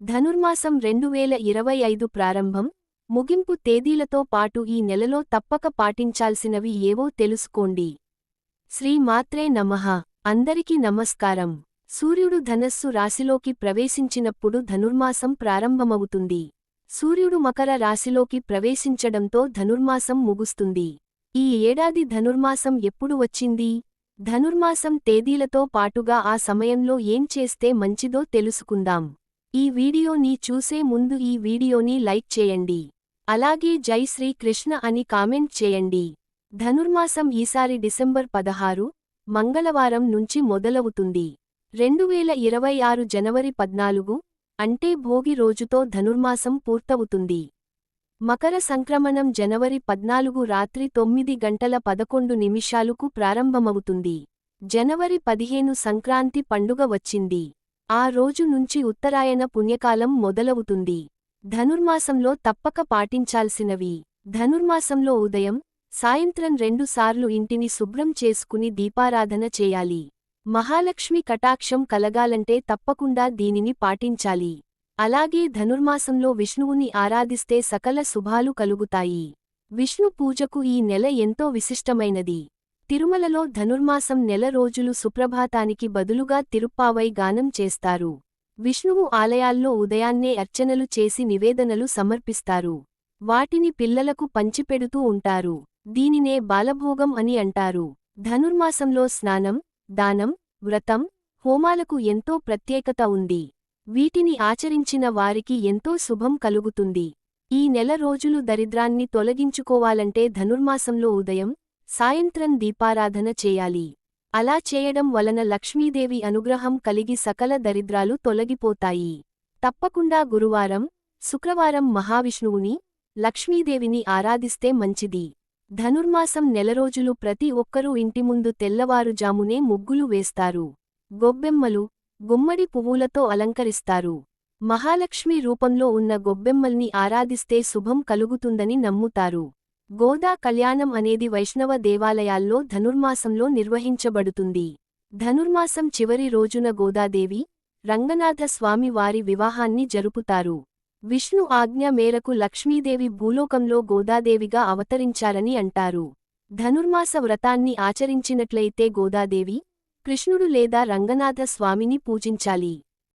ధనుర్మాసం రెండు వేల ఇరవై ఐదు ప్రారంభం ముగింపు తేదీలతో పాటు ఈ నెలలో తప్పక పాటించాల్సినవి ఏవో తెలుసుకోండి. శ్రీ మాత్రే నమః. అందరికీ నమస్కారం. సూర్యుడు ధనస్సు రాశిలోకి ప్రవేశించినప్పుడు ధనుర్మాసం ప్రారంభమవుతుంది. సూర్యుడు మకర రాశిలోకి ప్రవేశించడంతో ధనుర్మాసం ముగుస్తుంది. ఈ ఏడాది ధనుర్మాసం ఎప్పుడు వచ్చింది? ధనుర్మాసం తేదీలతో పాటుగా ఆ సమయంలో ఏం చేస్తే మంచిదో తెలుసుకుందాం. ఈ వీడియోని చూసే ముందు ఈ వీడియోని లైక్ చేయండి. అలాగే జై శ్రీ కృష్ణ అని కామెంట్ చేయండి. ధనుర్మాసం ఈసారి డిసెంబర్ పదహారు మంగళవారం నుంచి మొదలవుతుంది. రెండువేల ఇరవై ఆరు జనవరి పద్నాలుగు అంటే భోగి రోజుతో ధనుర్మాసం పూర్తవుతుంది. మకర సంక్రమణం జనవరి పద్నాలుగు రాత్రి తొమ్మిది గంటల పదకొండు నిమిషాలకు ప్రారంభమవుతుంది. జనవరి పదిహేను సంక్రాంతి పండుగ వచ్చింది. ఆ రోజు నుంచి ఉత్తరాయణ పుణ్యకాలం మొదలవుతుంది. ధనుర్మాసంలో తప్పక పాటించాల్సినవి. ధనుర్మాసంలో ఉదయం సాయంత్రం రెండుసార్లు ఇంటిని శుభ్రం చేసుకుని దీపారాధన చేయాలి. మహాలక్ష్మి కటాక్షం కలగాలంటే తప్పకుండా దీనిని పాటించాలి. అలాగే ధనుర్మాసంలో విష్ణువుని ఆరాధిస్తే సకల శుభాలు కలుగుతాయి. విష్ణు పూజకు ఈ నెల ఎంతో విశిష్టమైనది. తిరుమలలో ధనుర్మాసం నెల రోజులు సుప్రభాతానికి బదులుగా తిరుప్పావై గానం చేస్తారు. విష్ణువు ఆలయాల్లో ఉదయాన్నే అర్చనలు చేసి నివేదనలు సమర్పిస్తారు. వాటిని పిల్లలకు పంచిపెడుతూ ఉంటారు. దీనినే బాలభోగం అని అంటారు. ధనుర్మాసంలో స్నానం దానం వ్రతం హోమాలకు ఎంతో ప్రత్యేకత ఉంది. వీటిని ఆచరించిన వారికి ఎంతో శుభం కలుగుతుంది. ఈ నెల రోజులు దరిద్రాన్ని తొలగించుకోవాలంటే ధనుర్మాసంలో ఉదయం సాయంత్రం దీపారాధన చేయాలి. అలా చేయడం వలన లక్ష్మీదేవి అనుగ్రహం కలిగి సకల దరిద్రాలు తొలగిపోతాయి. తప్పకుండా గురువారం శుక్రవారం మహావిష్ణువుని లక్ష్మీదేవిని ఆరాధిస్తే మంచిది. ధనుర్మాసం నెలరోజులు ప్రతి ఒక్కరూ ఇంటి ముందు తెల్లవారుజామునే ముగ్గులు వేస్తారు. గొబ్బెమ్మలు గుమ్మడి పువ్వులతో అలంకరిస్తారు. మహాలక్ష్మి రూపంలో ఉన్న గొబ్బెమ్మల్ని ఆరాధిస్తే శుభం కలుగుతుందని నమ్ముతారు. గోదా కళ్యాణం అనేది వైష్ణవ దేవాలయాల్లో ధనుర్మాసంలో నిర్వహించబడుతుంది. ధనుర్మాసం చివరి రోజున గోదాదేవి రంగనాథ స్వామి వారి వివాహాన్ని జరుపుతారు. విష్ణు ఆజ్ఞ మేరకు లక్ష్మీదేవి భూలోకంలో గోదాదేవిగా అవతరించారని అంటారు. ధనుర్మాస వ్రతాన్ని ఆచరించినట్లయితే గోదాదేవి కృష్ణుడు లేదా రంగనాథ స్వామిని పూజించాలి.